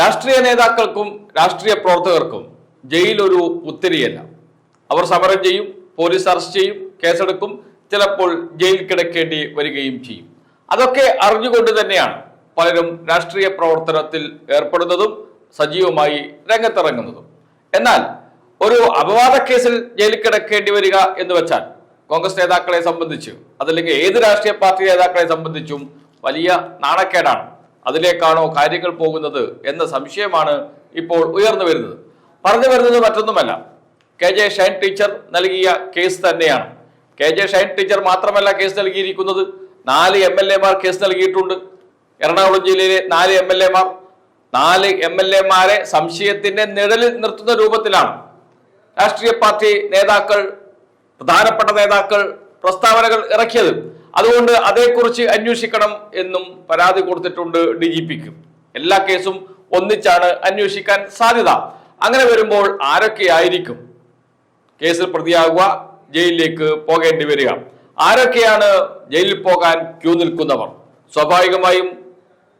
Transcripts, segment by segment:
രാഷ്ട്രീയ നേതാക്കൾക്കും രാഷ്ട്രീയ പ്രവർത്തകർക്കും ജയിലൊരു ഉത്തരിയല്ല. അവർ സമരം ചെയ്യും പോലീസ് അറസ്റ്റ് ചെയ്യും കേസെടുക്കും ചിലപ്പോൾ ജയിൽ കിടക്കേണ്ടി വരികയും ചെയ്യും. അതൊക്കെ അറിഞ്ഞുകൊണ്ട് തന്നെയാണ് പലരും രാഷ്ട്രീയ പ്രവർത്തനത്തിൽ ഏർപ്പെടുന്നതും സജീവമായി രംഗത്തിറങ്ങുന്നതും. എന്നാൽ ഒരു അപവാദ കേസിൽ ജയിലിൽ കിടക്കേണ്ടി വരിക എന്ന് വെച്ചാൽ കോൺഗ്രസ് നേതാക്കളെ സംബന്ധിച്ച് അതല്ലെങ്കിൽ ഏത് രാഷ്ട്രീയ പാർട്ടി നേതാക്കളെ സംബന്ധിച്ചും വലിയ നാണക്കേടാണ്. അതിലേക്കാണോ കാര്യങ്ങൾ പോകുന്നത് എന്ന സംശയമാണ് ഇപ്പോൾ ഉയർന്നു വരുന്നത്. പറഞ്ഞു വരുന്നത് മറ്റൊന്നുമല്ല. കെ ജെ ഷൈൻ ടീച്ചർ നൽകിയ കേസ് തന്നെയാണ്. കെ ജെ ഷൈൻ ടീച്ചർ മാത്രമല്ല കേസ് നൽകിയിരിക്കുന്നത്. നാല് എം എൽ എമാർ കേസ് നൽകിയിട്ടുണ്ട്. എറണാകുളം ജില്ലയിലെ നാല് എം എൽ എമാർ. നാല് എം എൽ എമാരെ സംശയത്തിന്റെ നിഴലിൽ നിർത്തുന്ന രൂപത്തിലാണ്. രാഷ്ട്രീയ പാർട്ടി നേതാക്കൾ പ്രധാനപ്പെട്ട നേതാക്കൾ പ്രസ്താവനകൾ ഇറക്കിയത്. അതുകൊണ്ട് അതേക്കുറിച്ച് അന്വേഷിക്കണം എന്നും പരാതി കൊടുത്തിട്ടുണ്ട് ഡി ജി പിക്ക് എല്ലാ കേസും ഒന്നിച്ചാണ് അന്വേഷിക്കാൻ സാധ്യത. അങ്ങനെ വരുമ്പോൾ ആരൊക്കെയായിരിക്കും? കേസിൽ പ്രതിയാകുക ജയിലിലേക്ക് പോകേണ്ടി വരിക. ആരൊക്കെയാണ് ജയിലിൽ പോകാൻ ക്യൂ നിൽക്കുന്നവർ? സ്വാഭാവികമായും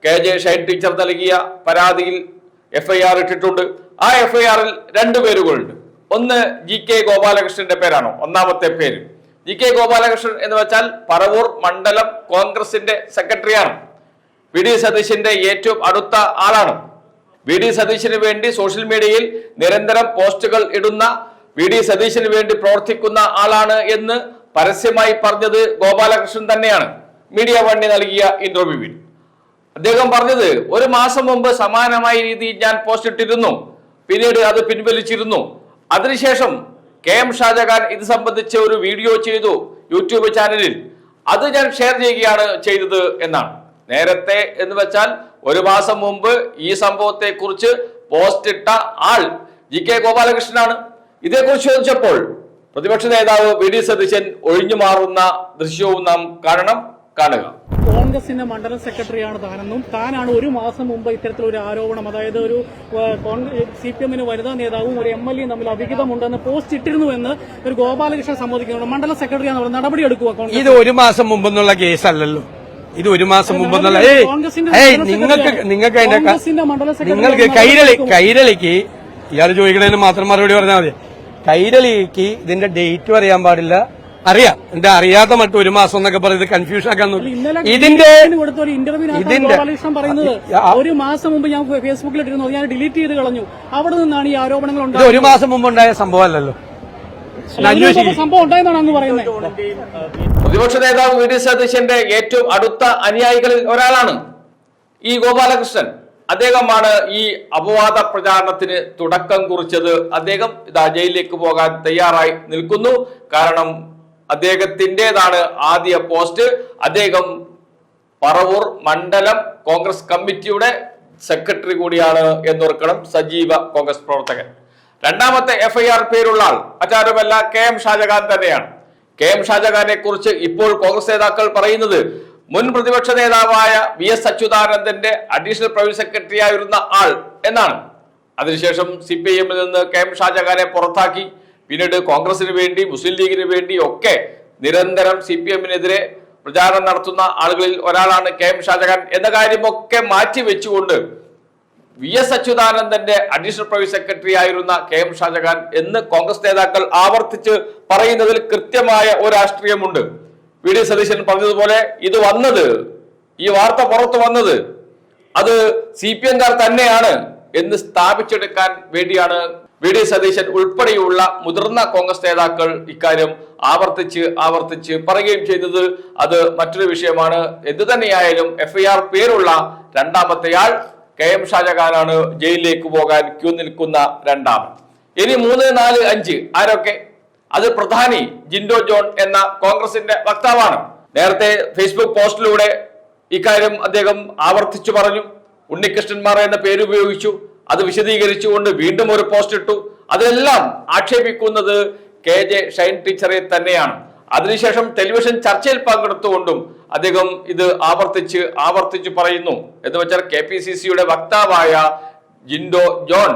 കെ ജെ ഷൈൻ ടീച്ചർ നൽകിയ പരാതിയിൽ എഫ്ഐആർ ഇട്ടിട്ടുണ്ട്. ആ എഫ്ഐആറിൽ രണ്ട് പേരുകളുണ്ട്. ഒന്ന് ജി കെ ഗോപാലകൃഷ്ണന്റെ പേരാണോ? ഒന്നാമത്തെ പേര്. ജി കെ ഗോപാലകൃഷ്ണൻ എന്ന് വെച്ചാൽ പറവൂർ മണ്ഡലം കോൺഗ്രസിന്റെ സെക്രട്ടറിയാണ്. വി ഡി സതീശന്റെ ഏറ്റവും അടുത്ത ആളാണ്. വി ഡി സതീശന് വേണ്ടി സോഷ്യൽ മീഡിയയിൽ നിരന്തരം പോസ്റ്റുകൾ ഇടുന്ന വി ഡി സതീശന് വേണ്ടി പ്രവർത്തിക്കുന്ന ആളാണ് എന്ന് പരസ്യമായി പറഞ്ഞത് ഗോപാലകൃഷ്ണൻ തന്നെയാണ്. മീഡിയ വണ്ണി നൽകിയ ഇന്റർവ്യൂവിൽ അദ്ദേഹം പറഞ്ഞത് ഒരു മാസം മുമ്പ് സമാനമായ രീതിയിൽ ഞാൻ പോസ്റ്റ് ഇട്ടിരുന്നു. പിന്നീട് അത് പിൻവലിച്ചിരുന്നു. അതിനുശേഷം കെ എം ഷാജഹാൻ ഇത് സംബന്ധിച്ച് ഒരു വീഡിയോ ചെയ്തു യൂട്യൂബ് ചാനലിൽ. അത് ഞാൻ ഷെയർ ചെയ്യുകയാണ് ചെയ്തത് എന്നാണ്. നേരത്തെ എന്ന് വെച്ചാൽ ഒരു മാസം മുമ്പ് ഈ സംഭവത്തെ കുറിച്ച് പോസ്റ്റ് ഇട്ട ആൾ ജി കെ ഗോപാലകൃഷ്ണനാണ്. ഇതേക്കുറിച്ച് ചോദിച്ചപ്പോൾ പ്രതിപക്ഷ നേതാവ് വി ഡി സതീശൻ ഒഴിഞ്ഞു മാറുന്ന ദൃശ്യവും നാം കാണണം കാണുക. കോൺഗ്രസിന്റെ മണ്ഡലം സെക്രട്ടറിയാണ് താനെന്നും താനാണ് ഒരു മാസം മുമ്പ് ഇത്തരത്തിലൊരു ആരോപണം അതായത് ഒരു സി പി എമ്മിന് വനിതാ നേതാവും ഒരു എം എൽ എയും തമ്മിൽ അവിഹിതമുണ്ടെന്ന് പോസ്റ്റ് ഇട്ടിരുന്നു എന്ന് ഒരു ഗോപാലകൃഷ്ണൻ സമ്മതിക്കുന്നുണ്ട്. മണ്ഡലം സെക്രട്ടറിയാണ് പറയുന്നത് നടപടി എടുക്കുക ഇത് ഒരു മാസം മുമ്പെന്നുള്ള കേസല്ലല്ലോ. ഇത് ഒരു മാസം മുമ്പെന്നുള്ള ഏയ് നിങ്ങൾക്ക് നിങ്ങൾക്ക് അതിന്റെ സെക്രട്ടറി നിങ്ങൾക്ക് കൈരളി. കൈരളിക്ക് ഇയാൾ ചോദിക്കണതിന് മാത്രം മറുപടി പറഞ്ഞാൽ മതി. കൈരളിക്ക് ഇതിന്റെ ഡേറ്റ് അറിയാൻ പാടില്ല. അറിയാം. എന്റെ അറിയാതെ മറ്റു ഒരു മാസം എന്നൊക്കെ പറയുന്നത് കൺഫ്യൂഷൻ ആക്കാൻ ഇതിന്റെ ഇതിന് കൊടുത്ത ഒരു പറയുന്നത് ഒരു മാസം മുമ്പ് ഞാൻ ഫേസ്ബുക്കിൽ ഇട്ടിരുന്നു ഞാൻ ഡിലീറ്റ് ചെയ്ത് കളഞ്ഞു. അവിടെ നിന്നാണ് ഈ ആരോപണങ്ങൾ ഉണ്ടായത്. ഒരു മാസം മുമ്പുണ്ടായ സംഭവമല്ലല്ലോ. അന്വേഷിക്കും. സംഭവം ഉണ്ടായെന്നാണ് പറയുന്നത് പ്രതിപക്ഷ നേതാവ് വി ഡി സതീശന്റെ ഏറ്റവും അടുത്ത അനുയായികളിൽ ഒരാളാണ് ഈ ഗോപാലകൃഷ്ണൻ. അദ്ദേഹമാണ് ഈ അപവാദ പ്രചാരണത്തിന് തുടക്കം കുറിച്ചത്. അദ്ദേഹം ഇതാ ജയിലിലേക്ക് പോകാൻ തയ്യാറായി നിൽക്കുന്നു. കാരണം അദ്ദേഹത്തിന്റെതാണ് ആദ്യ പോസ്റ്റ്. അദ്ദേഹം പറവൂർ മണ്ഡലം കോൺഗ്രസ് കമ്മിറ്റിയുടെ സെക്രട്ടറി കൂടിയാണ് എന്നോർക്കണം സജീവ കോൺഗ്രസ് പ്രവർത്തകൻ. രണ്ടാമത്തെ എഫ്ഐആർ പേരുള്ള ആൾ മറ്റാരുമല്ല കെ എം ഷാജഹാൻ തന്നെയാണ്. കെ എം ഷാജഹാനെ കുറിച്ച് ഇപ്പോൾ കോൺഗ്രസ് നേതാക്കൾ പറയുന്നത് മുൻ പ്രതിപക്ഷ നേതാവായ വി എസ് അച്യുതാനന്ദന്റെ അഡീഷണൽ പ്രൈവറ്റ് സെക്രട്ടറി ആയിരുന്ന ആൾ എന്നാണ്. അതിനുശേഷം സി പി ഐ എമ്മിൽ നിന്ന് കെ എം ഷാജഹാനെ പുറത്താക്കി. പിന്നീട് കോൺഗ്രസിന് വേണ്ടി മുസ്ലിം ലീഗിന് വേണ്ടി ഒക്കെ നിരന്തരം സി പി എമ്മിനെതിരെ പ്രചാരണം നടത്തുന്ന ആളുകളിൽ ഒരാളാണ് കെ എം ഷാജഹാൻ എന്ന കാര്യമൊക്കെ മാറ്റി വെച്ചുകൊണ്ട് വി എസ് അച്യുതാനന്ദന്റെ അഡീഷണൽ പ്രൈവറ്റ് സെക്രട്ടറി ആയിരുന്ന കെ എം ഷാജഹാൻ എന്ന് കോൺഗ്രസ് നേതാക്കൾ ആവർത്തിച്ച് പറയുന്നതിൽ കൃത്യമായ ഒരു രാഷ്ട്രീയമുണ്ട്. വി ഡി സതീശൻ പറഞ്ഞതുപോലെ ഇത് വന്നത് ഈ വാർത്ത പുറത്തു വന്നത് അത് സി പി എംകാർ തന്നെയാണ് എന്ന് സ്ഥാപിച്ചെടുക്കാൻ വേണ്ടിയാണ് വി ഡി സതീശൻ ഉൾപ്പെടെയുള്ള മുതിർന്ന കോൺഗ്രസ് നേതാക്കൾ ഇക്കാര്യം ആവർത്തിച്ച് ആവർത്തിച്ച് പറയുകയും ചെയ്തത് അത് മറ്റൊരു വിഷയമാണ്. എന്തു തന്നെയായാലും എഫ്ഐആർ പേരുള്ള രണ്ടാമത്തെയാൾ കെ എം ഷാജഹാനാണ് ജയിലിലേക്ക് പോകാൻ ക്യൂ നിൽക്കുന്ന രണ്ടാമൻ. ഇനി മൂന്ന് നാല് അഞ്ച് ആരൊക്കെ? അത് പ്രധാനി ജിൻഡോ ജോൺ എന്ന കോൺഗ്രസിന്റെ വക്താവാണ്. നേരത്തെ ഫേസ്ബുക്ക് പോസ്റ്റിലൂടെ ഇക്കാര്യം അദ്ദേഹം ആവർത്തിച്ചു പറഞ്ഞു. ഉണ്ണികൃഷ്ണന്മാർ എന്ന പേര് ഉപയോഗിച്ചു അത് വിശദീകരിച്ചുകൊണ്ട് വീണ്ടും ഒരു പോസ്റ്റ് ഇട്ടു. അതെല്ലാം ആക്ഷേപിക്കുന്നത് കെ ജെ ഷൈൻ ടീച്ചറെ തന്നെയാണ്. അതിനുശേഷം ടെലിവിഷൻ ചർച്ചയിൽ പങ്കെടുത്തുകൊണ്ടും അദ്ദേഹം ഇത് ആവർത്തിച്ച് ആവർത്തിച്ച് പറയുന്നു. എന്ന് വെച്ചാൽ കെ പി സി സിയുടെ വക്താവായ ജിൻഡോ ജോൺ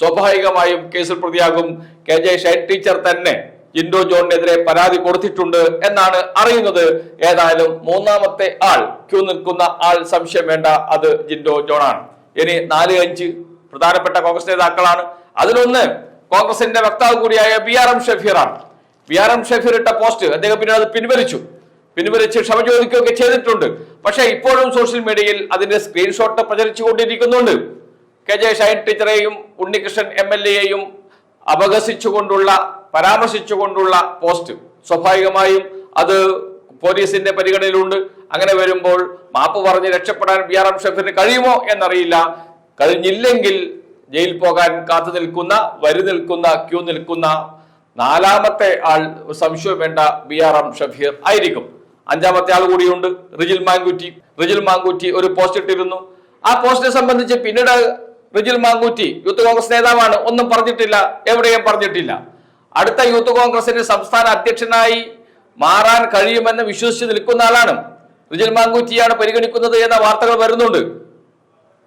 സ്വാഭാവികമായും കേസിൽ പ്രതിയാകും കെ ജെ ഷൈൻ ടീച്ചർ തന്നെ. ജിൻഡോ ജോണിനെതിരെ പരാതി കൊടുത്തിട്ടുണ്ട് എന്നാണ് അറിയുന്നത്. ഏതായാലും മൂന്നാമത്തെ ആൾ ക്യൂ നിൽക്കുന്ന ആൾ സംശയം വേണ്ട അത് ജിൻഡോ ജോണാണ്. ഇനി നാല് അഞ്ച് പ്രധാനപ്പെട്ട കോൺഗ്രസ് നേതാക്കളാണ്. അതിലൊന്ന് കോൺഗ്രസിന്റെ വക്താവ് കൂടിയായ ബി ആർ എം ഷഫീറാണ്. ബി ആർ എം ഷഫീർ ഇട്ട പോസ്റ്റ് അദ്ദേഹം പിന്നീട് അത് പിൻവലിച്ചു. പിൻവലിച്ച് ക്ഷമ ചോദിക്കുകയൊക്കെ ചെയ്തിട്ടുണ്ട്. പക്ഷേ ഇപ്പോഴും സോഷ്യൽ മീഡിയയിൽ അതിന്റെ സ്ക്രീൻഷോട്ട് പ്രചരിച്ചുകൊണ്ടിരിക്കുന്നുണ്ട്. കെ ജെ ഷൈൻ ടീച്ചറെയും ഉണ്ണികൃഷ്ണൻ എം എൽ എയെയും അപഹസിച്ചുകൊണ്ടുള്ള പരാമർശിച്ചുകൊണ്ടുള്ള പോസ്റ്റ്. സ്വാഭാവികമായും അത് പോലീസിന്റെ പരിഗണനയിലുണ്ട്. അങ്ങനെ വരുമ്പോൾ മാപ്പ് പറഞ്ഞ് രക്ഷപ്പെടാൻ ബി ആർ എം ഷെഫിന് കഴിയുമോ എന്നറിയില്ല. കഴിഞ്ഞില്ലെങ്കിൽ ജയിൽ പോകാൻ കാത്തു നിൽക്കുന്ന വരി നിൽക്കുന്ന ക്യൂ നിൽക്കുന്ന നാലാമത്തെ ആൾ സംശയം വേണ്ട ബി ആർ എം ഷഫീർ ആയിരിക്കും. അഞ്ചാമത്തെ ആൾ കൂടിയുണ്ട് റിജിൽ മാങ്കുറ്റി. റിജിൽ മാങ്കുറ്റി ഒരു പോസ്റ്റ് ഇട്ടിരുന്നു. ആ പോസ്റ്റിനെ സംബന്ധിച്ച് പിന്നീട് റിജിൽ മാങ്കുറ്റി യൂത്ത് കോൺഗ്രസ് നേതാവാണ്. ഒന്നും പറഞ്ഞിട്ടില്ല എവിടെയും പറഞ്ഞിട്ടില്ല. അടുത്ത യൂത്ത് കോൺഗ്രസിന്റെ സംസ്ഥാന അധ്യക്ഷനായി മാറാൻ കഴിയുമെന്ന് വിശ്വസിച്ച് നിൽക്കുന്ന ആളാണ്. റിജിൽ മാങ്കുറ്റിയാണ് പരിഗണിക്കുന്നത് എന്ന വാർത്തകൾ വരുന്നുണ്ട്.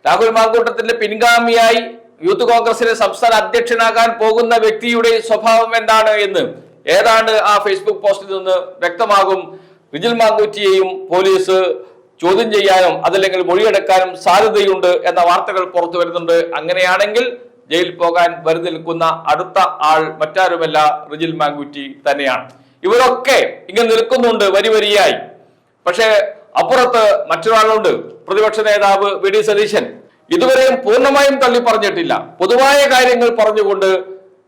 രാഹുൽ മാങ്കൂട്ടത്തിന്റെ പിൻഗാമിയായി യൂത്ത് കോൺഗ്രസിലെ സംസ്ഥാന അധ്യക്ഷനാകാൻ പോകുന്ന വ്യക്തിയുടെ സ്വഭാവം എന്താണ് എന്ന് ഏതാണ്ട് ആ ഫേസ്ബുക്ക് പോസ്റ്റിൽ നിന്ന് വ്യക്തമാകും. റിജിൽ മാങ്കൂറ്റിയെയും പോലീസ് ചോദ്യം ചെയ്യാനും അതല്ലെങ്കിൽ മൊഴിയെടുക്കാനും സാധ്യതയുണ്ട് എന്ന വാർത്തകൾ പുറത്തു വരുന്നുണ്ട്. അങ്ങനെയാണെങ്കിൽ ജയിൽ പോകാൻ വരി നിൽക്കുന്ന അടുത്ത ആൾ മറ്റാരുമല്ല റിജിൽ മാങ്കുറ്റി തന്നെയാണ്. ഇവരൊക്കെ ഇങ്ങനെ നിൽക്കുന്നുണ്ട് വരി വരിയായി. പക്ഷേ അപ്പുറത്ത് മറ്റൊരാളുണ്ട്. പ്രതിപക്ഷ നേതാവ് വി ഡി സതീശൻ. ഇതുവരെയും പൂർണമായും തള്ളി പറഞ്ഞിട്ടില്ല പൊതുവായ കാര്യങ്ങൾ പറഞ്ഞുകൊണ്ട്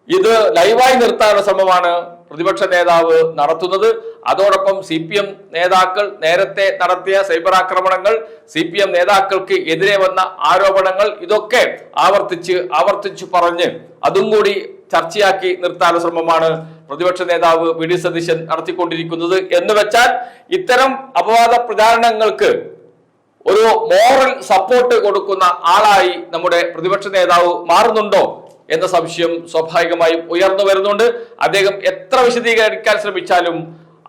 ഇത് ലൈവായി നിർത്താനുള്ള ശ്രമമാണ് പ്രതിപക്ഷ നേതാവ് നടത്തുന്നത്. അതോടൊപ്പം സി പി എം നേതാക്കൾ നേരത്തെ നടത്തിയ സൈബർ ആക്രമണങ്ങൾ സി പി എം നേതാക്കൾക്ക് എതിരെ വന്ന ആരോപണങ്ങൾ ഇതൊക്കെ ആവർത്തിച്ച് ആവർത്തിച്ച് പറഞ്ഞ് അതും കൂടി ചർച്ചയാക്കി നിർത്താനുള്ള ശ്രമമാണ് പ്രതിപക്ഷ നേതാവ് വി ഡി സതീശൻ നടത്തിക്കൊണ്ടിരിക്കുന്നത്. എന്ന് വെച്ചാൽ ഇത്തരം അപവാദ പ്രചാരണങ്ങൾക്ക് ഒരു മോറൽ സപ്പോർട്ട് കൊടുക്കുന്ന ആളായി നമ്മുടെ പ്രതിപക്ഷ നേതാവ് മാറുന്നുണ്ടോ എന്ന സംശയം സ്വാഭാവികമായും ഉയർന്നു വരുന്നുണ്ട്. അദ്ദേഹം എത്ര വിശദീകരിക്കാൻ ശ്രമിച്ചാലും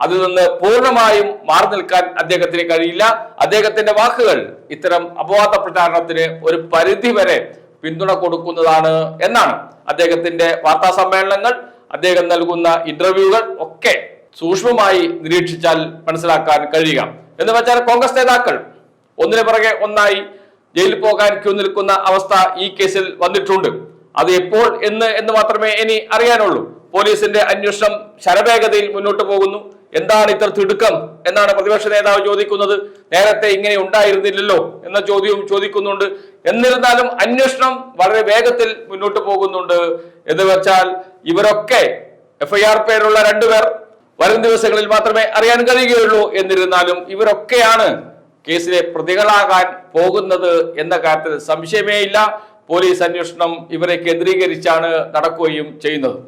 അതിൽ നിന്ന് പൂർണമായും മാറി നിൽക്കാൻ അദ്ദേഹത്തിന് കഴിയില്ല. അദ്ദേഹത്തിന്റെ വാക്കുകൾ ഇത്തരം അപവാദ പ്രചാരണത്തിന് ഒരു പരിധി വരെ പിന്തുണ കൊടുക്കുന്നതാണ് എന്നാണ് അദ്ദേഹത്തിന്റെ വാർത്താ സമ്മേളനങ്ങൾ. അദ്ദേഹം നൽകുന്ന ഇന്റർവ്യൂകൾ ഒക്കെ സൂക്ഷ്മമായി നിരീക്ഷിച്ചാൽ മനസ്സിലാക്കാൻ കഴിയുക. എന്ന് വെച്ചാൽ കോൺഗ്രസ് നേതാക്കൾ ഒന്നിനു പിറകെ ഒന്നായി ജയിലിൽ പോകാൻ ക്യൂ നിൽക്കുന്ന അവസ്ഥ ഈ കേസിൽ വന്നിട്ടുണ്ട്. അത് എപ്പോൾ എന്ന് എന്ന് മാത്രമേ ഇനി അറിയാനുള്ളൂ. പോലീസിന്റെ അന്വേഷണം ശരവേഗതയിൽ മുന്നോട്ട് പോകുന്നു. എന്താണ് ഇത്ര തിടുക്കം എന്നാണ് പ്രതിപക്ഷ നേതാവ് ചോദിക്കുന്നത്. നേരത്തെ ഇങ്ങനെ ഉണ്ടായിരുന്നില്ലല്ലോ എന്ന ചോദ്യവും ചോദിക്കുന്നുണ്ട്. എന്നിരുന്നാലും അന്വേഷണം വളരെ വേഗത്തിൽ മുന്നോട്ട് പോകുന്നുണ്ട്. എന്ന് വെച്ചാൽ ഇവരൊക്കെ എഫ്ഐആർ പേരുള്ള രണ്ടുപേർ വരും ദിവസങ്ങളിൽ മാത്രമേ അറിയാൻ കഴിയുകയുള്ളൂ. എന്നിരുന്നാലും ഇവരൊക്കെയാണ് കേസിലെ പ്രതികളാകാൻ പോകുന്നത് എന്ന കാര്യത്തിൽ സംശയമേയില്ല. പോലീസ് അന്വേഷണം ഇവരെ കേന്ദ്രീകരിച്ചാണ് നടക്കുകയും ചെയ്യുന്നത്.